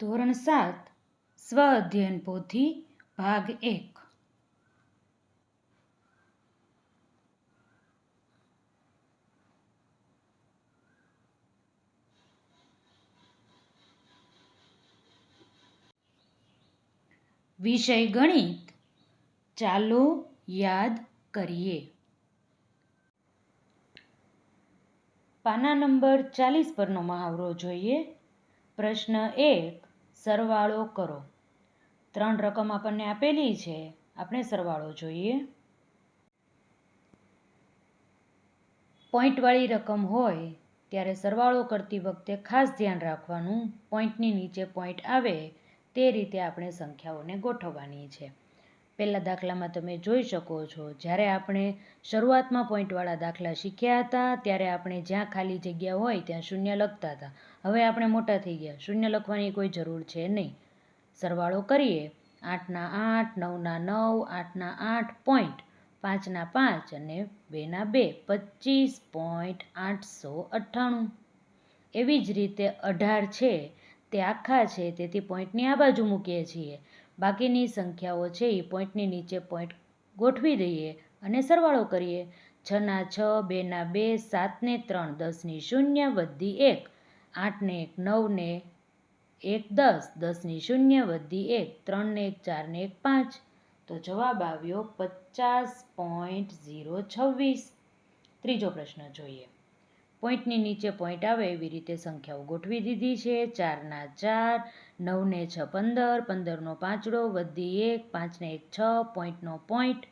ધોરણ સાત સ્વ અધ્યયન પોથી, ભાગ એક. વિષય ગણિત. ચાલો યાદ કરીએ. પાના નંબર ચાલીસ પરનો મહાવરો જોઈએ. પ્રશ્ન એક સરવાળો કરો. ત્રણ રકમ આપણને આપેલી છે. આપણે સરવાળો જોઈએ. પોઈન્ટવાળી રકમ હોય ત્યારે સરવાળો કરતી વખતે ખાસ ધ્યાન રાખવાનું પોઈન્ટની નીચે પોઈન્ટ આવે તે રીતે આપણે સંખ્યાઓને ગોઠવવાની છે. પહેલા દાખલામાં તમે જોઈ શકો છો. જ્યારે આપણે શરૂઆતમાં પોઈન્ટવાળા દાખલા શીખ્યા હતા, ત્યારે આપણે જ્યાં ખાલી જગ્યા હોય ત્યાં શૂન્ય લખતા હતા. હવે આપણે મોટા થઈ ગયા. શૂન્ય લખવાની કોઈ જરૂર છે નહીં. સરવાળો કરીએ. આઠના આઠ, નવના નવ, આઠના આઠ પોઈન્ટ. પાંચના પાંચ અને બેના બે. પચીસ પોઈન્ટ આઠસો અઠ્ઠાણું. એવી જ રીતે અઢાર છે તે આખા છે, તેથી પોઈન્ટની આ બાજુ મૂકીએ છીએ. બાકીની સંખ્યાઓ છે એ પોઈન્ટની નીચે પોઈન્ટ ગોઠવી દઈએ અને સરવાળો કરીએ. છના છ, બેના બે, સાતને ત્રણ, દસની શૂન્ય, વધી એક. આઠને એક, નવને એક, દસ. દસની શૂન્ય, વધી એક. ત્રણને એક, ચારને એક, પાંચ. તો જવાબ આવ્યો પચાસ પોઈન્ટ ઝીરો છવ્વીસ. ત્રીજો પ્રશ્ન જોઈએ. પોઈન્ટની નીચે પોઈન્ટ આવે એવી રીતે સંખ્યાઓ ગોઠવી દીધી છે. ચારના ચાર, નવને છ પંદર, પંદરનો પાંચડો, વધી એક, પાંચને એક છ, પોઈન્ટનો પોઈન્ટ.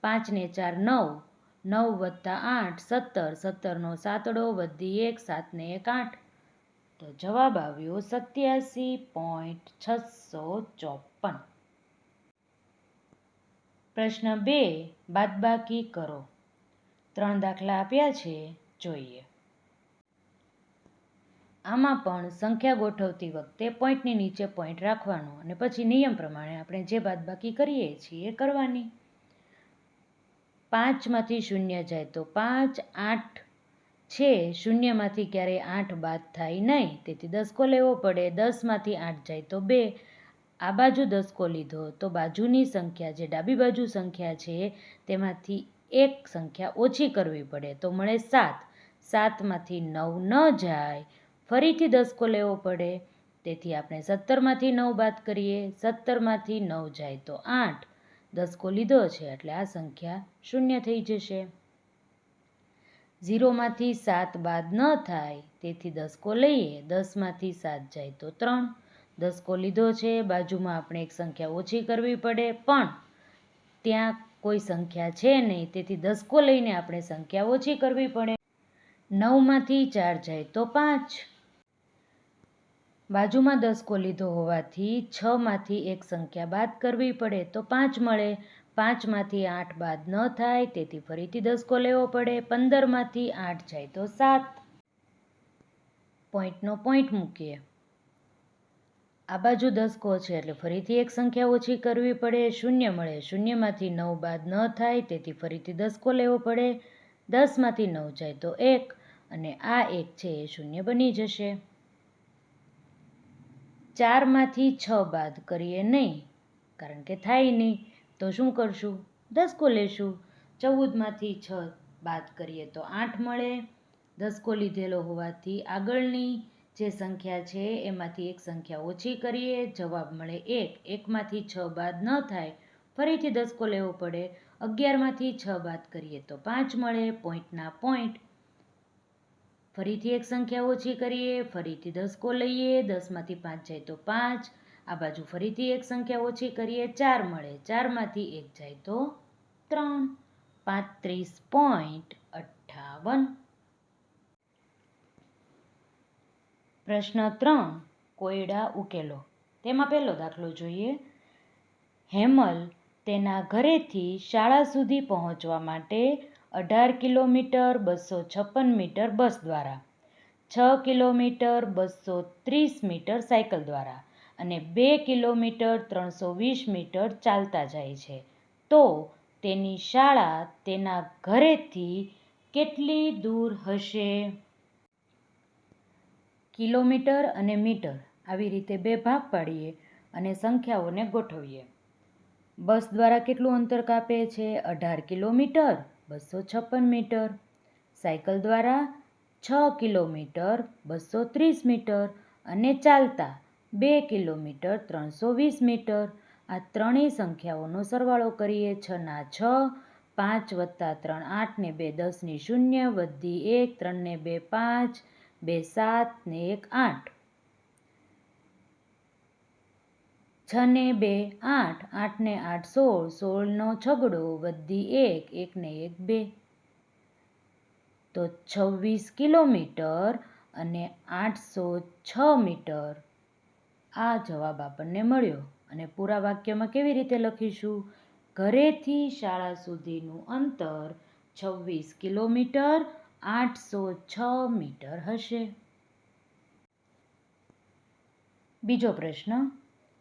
પાંચને ચાર નવ નવ વત્તા આઠ, સત્તર, સત્તરનો સાતડો, વધી એક, સાતને એક આઠ. તો જવાબ આવ્યો સત્યાસી પોઈન્ટ છસો ચોપન પ્રશ્ન બે, બાદબાકી કરો. ત્રણ દાખલા આપ્યા છે, જોઈએ. આમાં પણ સંખ્યા ગોઠવતી વખતે પોઈન્ટની નીચે પોઈન્ટ રાખવાનો અને પછી નિયમ પ્રમાણે આપણે જે બાદબાકી કરીએ છીએ એ કરવાની. પાંચમાંથી શૂન્ય જાય તો પાંચ, આઠ છે, શૂન્યમાંથી ક્યારેય આઠ બાદ થાય નહીં, તેથી દસકો લેવો પડે. દસમાંથી આઠ જાય તો બે. આ બાજુ દસકો લીધો તો બાજુની સંખ્યા જે ડાબી બાજુ સંખ્યા છે તેમાંથી એક સંખ્યા ઓછી કરવી પડે તો મળે સાત. સાતમાંથી નવ ન જાય ફરીથી દસકો લેવો પડે. તેથી આપણે સત્તરમાંથી નવ બાદ કરીએ. સત્તરમાંથી નવ જાય તો આઠ. દસકો લીધો છે એટલે આ સંખ્યા શૂન્ય થઈ જશે. ઝીરોમાંથી સાત બાદ ન થાય, તેથી દસકો લઈએ. દસમાંથી સાત જાય તો ત્રણ. દસકો લીધો છે, બાજુમાં આપણે એક સંખ્યા ઓછી કરવી પડે, પણ ત્યાં કોઈ સંખ્યા છે નહીં. તેથી દસકો લઈને આપણે સંખ્યા ઓછી કરવી પડે. નવમાંથી ચાર જાય તો પાંચ. બાજુમાં દસકો લીધો હોવાથી છમાંથી એક સંખ્યા બાદ કરવી પડે તો પાંચ મળે. પાંચમાંથી આઠ બાદ ન થાય, તેથી ફરીથી દસકો લેવો પડે. પંદરમાંથી આઠ જાય તો સાત. પોઈન્ટનો પોઈન્ટ મૂકીએ. આ બાજુ દસકો છે એટલે ફરીથી એક સંખ્યા ઓછી કરવી પડે. શૂન્ય મળે. શૂન્યમાંથી નવ બાદ ન થાય, તેથી ફરીથી દસકો લેવો પડે. દસમાંથી નવ જાય તો એક. અને આ એક છે એ શૂન્ય બની જશે. ચારમાંથી છ બાદ કરીએ નહીં. કારણ કે થાય નહીં. તો શું કરશું? દસકો લેશું. ચૌદમાંથી છ બાદ કરીએ તો આઠ મળે. દસકો લીધેલો હોવાથી આગળની જે સંખ્યા છે, એમાંથી એક સંખ્યા ઓછી કરીએ. જવાબ મળે એક. એકમાંથી છ બાદ ન થાય. ફરીથી દસકો લેવો પડે. અગિયારમાંથી છ બાદ કરીએ તો પાંચ મળે. પોઈન્ટના પોઈન્ટ ફરીથી એક સંખ્યા ઓછી કરીએ, ફરીથી દસકો લઈએ, દસમાંથી પાંચ જાય તો પાંચ, આ બાજુ ફરીથી એક સંખ્યા ઓછી કરીએ, ચાર મળે, ચારમાંથી એક જાય તો ત્રણ, પાંત્રીસ પોઈન્ટ અઠ્ઠાવન. પ્રશ્ન ત્રણ, કોયડા ઉકેલો. તેમાં પહેલો દાખલો જોઈએ. હેમલ તેના ઘરેથી શાળા સુધી પહોંચવા માટે અઢાર કિલોમીટર બસો છપ્પન મીટર બસ દ્વારા, છ કિલોમીટર બસો ત્રીસ મીટર સાયકલ દ્વારા અને બે કિલોમીટર ત્રણસો વીસ મીટર ચાલતા જાય છે. તો તેની શાળા તેના ઘરેથી કેટલી દૂર હશે? કિલોમીટર અને મીટર આવી રીતે બે ભાગ પાડીએ અને સંખ્યાઓને ગોઠવીએ. બસ દ્વારા કેટલું અંતર કાપે છે? અઢાર કિલોમીટર? બસો છપ્પન મીટર. સાયકલ દ્વારા છ કિલોમીટર, બસો ત્રીસ મીટર અને ચાલતા બે કિલોમીટર, ત્રણસો વીસ મીટર. આ ત્રણેય સંખ્યાઓનો સરવાળો કરીએ છના છ, પાંચ વત્તા ત્રણ આઠ ને બે દસની શૂન્ય વધી એક ત્રણને બે પાંચ, બે સાત ને એક આઠ. છ ને બે, આઠ આઠ ને આઠ, સોળ, સોળનો છગડો, વધી એક એક ને એક બે. તો છવ્વીસ કિલોમીટર અને આઠસો છ મીટર. આ જવાબ આપણને મળ્યો અને પૂરા વાક્યમાં કેવી રીતે લખીશું? ઘરેથી શાળા સુધીનું અંતર છવ્વીસ કિલોમીટર, આઠસો છ મીટર હશે. બીજો પ્રશ્ન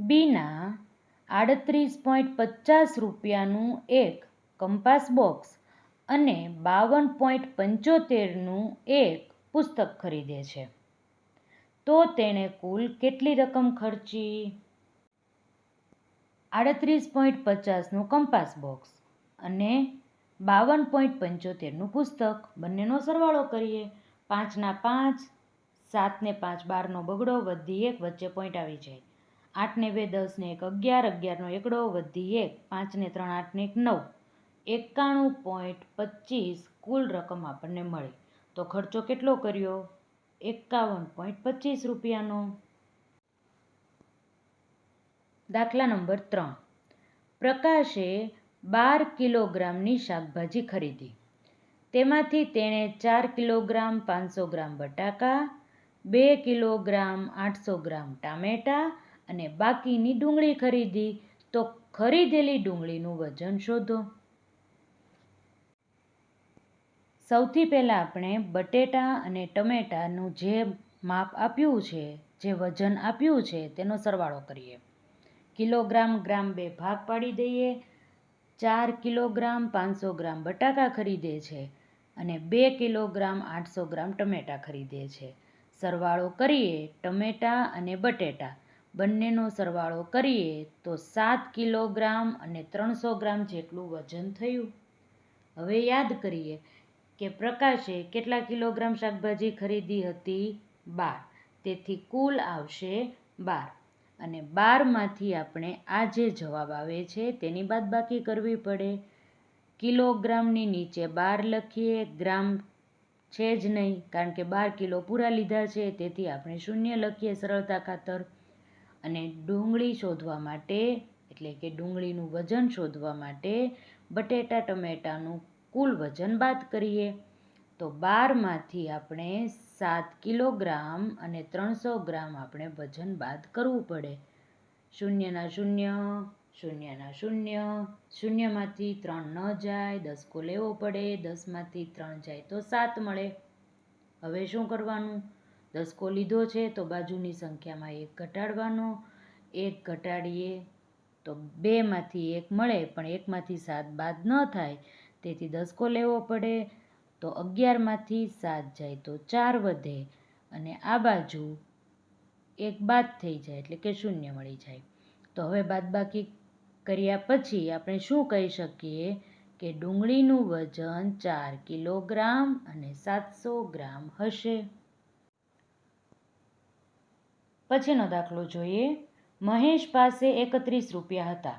બીના આડત્રીસ પોઈન્ટ પચાસ રૂપિયાનું એક કંપાસ બોક્સ અને બાવન પોઈન્ટ પંચોતેરનું એક પુસ્તક ખરીદે છે. તો તેણે કુલ કેટલી રકમ ખર્ચી? આડત્રીસ પોઈન્ટ પચાસનું કંપાસ બોક્સ અને બાવન પોઈન્ટ પંચોતેરનું પુસ્તક. બંનેનો સરવાળો કરીએ. પાંચના પાંચ, સાતને પાંચ, બારનો બગડો વધી એક વચ્ચે પોઈન્ટ આવી જાય. આઠને બે, દસને એક, અગિયાર, અગિયારનો એકડો વધી એક, પાંચને ત્રણ, આઠને એક, નવ. એકાણું પોઈન્ટ પચીસ કુલ રકમ આપણને મળી. તો ખર્ચો કેટલો કર્યો? એકાવન પોઈન્ટ પચીસ રૂપિયાનો. દાખલા નંબર ત્રણ. પ્રકાશે બાર કિલોગ્રામની શાકભાજી ખરીદી. તેમાંથી તેણે ચાર કિલોગ્રામ પાંચસો ગ્રામ બટાકા, બે કિલોગ્રામ આઠસો ગ્રામ ટામેટાં અને બાકીની ડુંગળી ખરીદી, તો ખરીદેલી ડુંગળીનું વજન શોધો. સૌથી પહેલાં આપણે બટેટા અને ટમેટાનું જે માપ આપ્યું છે, જે વજન આપ્યું છે, તેનો સરવાળો કરીએ. કિલોગ્રામ ગ્રામ બે ભાગ પાડી દઈએ. ચાર કિલોગ્રામ પાંચસો ગ્રામ બટાકા ખરીદે છે અને બે કિલોગ્રામ આઠસો ગ્રામ ટમેટા ખરીદે છે. સરવાળો કરીએ ટમેટા અને બટેટા. બંનેનો સરવાળો કરીએ તો સાત કિલોગ્રામ અને ત્રણસો ગ્રામ જેટલું વજન થયું. હવે યાદ કરીએ કે પ્રકાશે કેટલા કિલોગ્રામ શાકભાજી ખરીદી હતી? બાર. તેથી કુલ આવશે બાર. અને બારમાંથી આપણે આ જે જવાબ આવે છે તેની બાદબાકી કરવી પડે. કિલોગ્રામની નીચે બાર લખીએ. ગ્રામ છે જ નહીં, કારણ કે બાર કિલો પૂરા લીધા છે. તેથી આપણે શૂન્ય લખીએ સરળતા ખાતર. અને ડુંગળી શોધવા માટે, એટલે કે ડુંગળીનું વજન શોધવા માટે બટેટા, ટમેટાનું કુલ વજન બાદ કરીએ. તો બારમાંથી આપણે સાત કિલોગ્રામ અને ત્રણસો ગ્રામ આપણે વજન બાદ કરવું પડે. શૂન્યના શૂન્ય શૂન્યના શૂન્ય, શૂન્યમાંથી ત્રણ ન જાય, દસકો લેવો પડે, દસમાંથી ત્રણ જાય તો સાત મળે. હવે શું કરવાનું? દસકો લીધો છે, તો બાજુની સંખ્યામાં એક ઘટાડવાનો, એક ઘટાડીએ તો બેમાંથી એક મળે, પણ એકમાંથી સાત બાદ ન થાય, તેથી દસકો લેવો પડે, તો અગિયારમાંથી સાત જાય, તો ચાર વધે, અને આ બાજુ એક બાદ થઈ જાય, એટલે કે શૂન્ય મળી જાય. તો હવે બાદબાકી કર્યા પછી આપણે શું કહી શકીએ કે ડુંગળીનું વજન ચાર કિલોગ્રામ અને સાતસો ગ્રામ હશે. પછીનો દાખલો જોઈએ. મહેશ પાસે એકત્રીસ રૂપિયા હતા.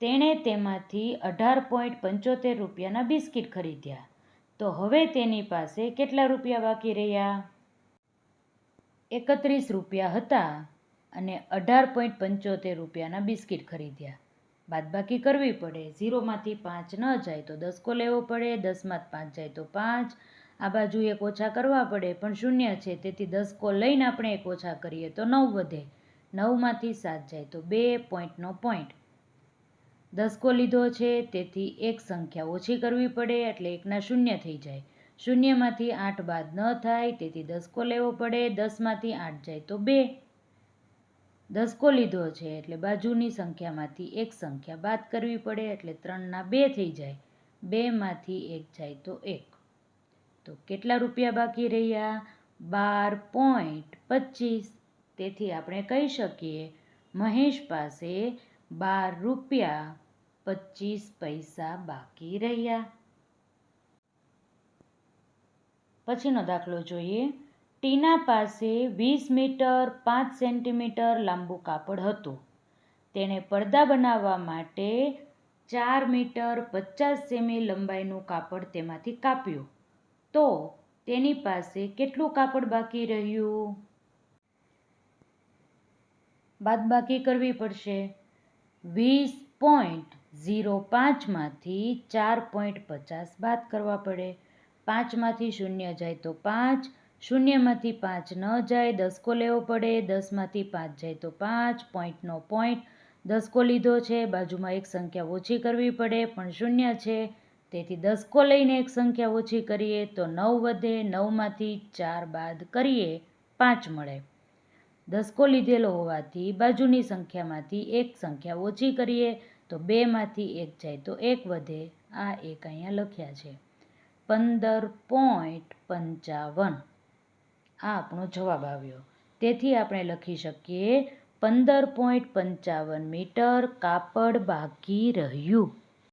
તેણે તેમાંથી અઢાર પોઈન્ટ પંચોતેર રૂપિયાના બિસ્કિટ ખરીદ્યા. તો હવે તેની પાસે કેટલા રૂપિયા બાકી રહ્યા? એકત્રીસ રૂપિયા હતા અને અઢાર પોઈન્ટ પંચોતેર રૂપિયાના બિસ્કિટ ખરીદ્યા. બાદબાકી કરવી પડે. ઝીરોમાંથી પાંચ ન જાય તો દસકો લેવો પડે. દસમાં પાંચ જાય તો પાંચ. આ બાજુ એક ઓછા કરવા પડે, પણ શૂન્ય છે. તેથી દસકો લઈને આપણે એક ઓછા કરીએ તો નવ વધે. નવમાંથી સાત જાય તો બે પોઈન્ટનો પોઈન્ટ દસકો લીધો છે, તેથી એક સંખ્યા ઓછી કરવી પડે, એટલે એકના શૂન્ય થઈ જાય. શૂન્યમાંથી આઠ બાદ ન થાય, તેથી દસકો લેવો પડે. દસમાંથી આઠ જાય તો બે. દસકો લીધો છે, એટલે બાજુની સંખ્યામાંથી એક સંખ્યા બાદ કરવી પડે, એટલે ત્રણના બે થઈ જાય. બેમાંથી એક જાય તો એક. તો કેટલા રૂપિયા બાકી રહ્યા? બાર પોઈન્ટ પચીસ. તેથી આપણે કહી શકીએ, મહેશ પાસે બાર રૂપિયા પચીસ પૈસા બાકી રહ્યા. પછીનો દાખલો જોઈએ. ટીના પાસે વીસ મીટર પાંચ સેન્ટીમીટર લાંબુ કાપડ હતું. તેણે પડદા બનાવવા માટે ચાર મીટર પચાસ સેમી લંબાઈનું કાપડ તેમાંથી કાપ્યું. તો તેની પાસે કેટલું કાપડ બાકી રહ્યું? બાદબાકી કરવી પડશે. વીસ પોઈન્ટ ઝીરો પાંચમાંથી ચાર પોઈન્ટ પચાસ બાદ કરવા પડે. પાંચમાંથી શૂન્ય જાય તો પાંચ શૂન્યમાંથી પાંચ ન જાય, દસકો લેવો પડે. દસમાંથી પાંચ જાય તો પાંચ પોઈન્ટનો પોઈન્ટ દસકો લીધો છે. બાજુમાં એક સંખ્યા ઓછી કરવી પડે, પણ શૂન્ય છે. તેથી દસકો લઈને એક સંખ્યા ઓછી કરીએ તો નવ વધે નવમાંથી ચાર બાદ કરીએ પાંચ મળે. દસકો લીધેલો હોવાથી બાજુની સંખ્યામાંથી એક સંખ્યા ઓછી કરીએ તો બેમાંથી એક જાય તો એક વધે. આ એક અહીંયા લખ્યા છે. પંદર પોઈન્ટ પંચાવન. આ આપણો જવાબ આવ્યો. તેથી આપણે લખી શકીએ, પંદર પોઈન્ટ પંચાવન મીટર કાપડ બાકી રહ્યું.